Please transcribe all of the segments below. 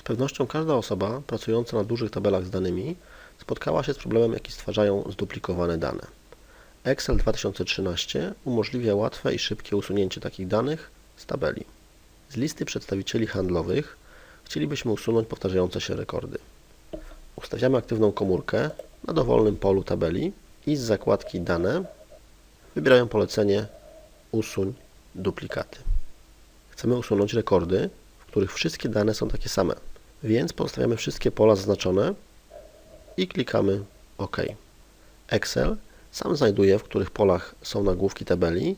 Z pewnością każda osoba pracująca na dużych tabelach z danymi spotkała się z problemem, jaki stwarzają zduplikowane dane. Excel 2013 umożliwia łatwe i szybkie usunięcie takich danych z tabeli. Z listy przedstawicieli handlowych chcielibyśmy usunąć powtarzające się rekordy. Ustawiamy aktywną komórkę na dowolnym polu tabeli i z zakładki Dane wybierają polecenie Usuń duplikaty. Chcemy usunąć rekordy, w których wszystkie dane są takie same, więc pozostawiamy wszystkie pola zaznaczone i klikamy OK. Excel sam znajduje, w których polach są nagłówki tabeli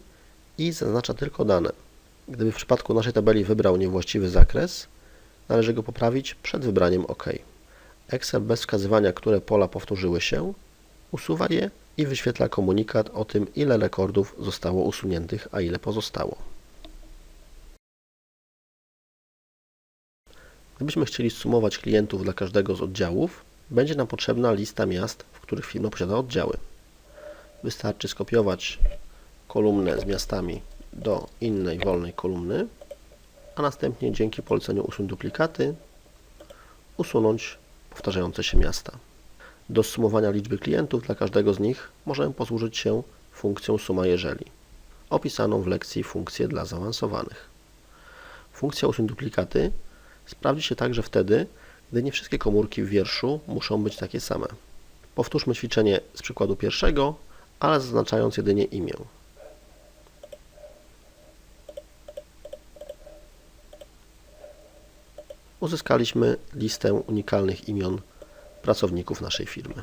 i zaznacza tylko dane. Gdyby w przypadku naszej tabeli wybrał niewłaściwy zakres, należy go poprawić przed wybraniem OK. Excel bez wskazywania, które pola powtórzyły się, usuwa je i wyświetla komunikat o tym, ile rekordów zostało usuniętych, a ile pozostało. Gdybyśmy chcieli sumować klientów dla każdego z oddziałów, będzie nam potrzebna lista miast, w których firma posiada oddziały. Wystarczy skopiować kolumnę z miastami do innej wolnej kolumny, a następnie dzięki poleceniu usuń duplikaty usunąć powtarzające się miasta. Do sumowania liczby klientów dla każdego z nich możemy posłużyć się funkcją suma jeżeli, opisaną w lekcji funkcje dla zaawansowanych. Funkcja usuń duplikaty sprawdzi się także wtedy, gdy nie wszystkie komórki w wierszu muszą być takie same. Powtórzmy ćwiczenie z przykładu pierwszego, ale zaznaczając jedynie imię. Uzyskaliśmy listę unikalnych imion pracowników naszej firmy.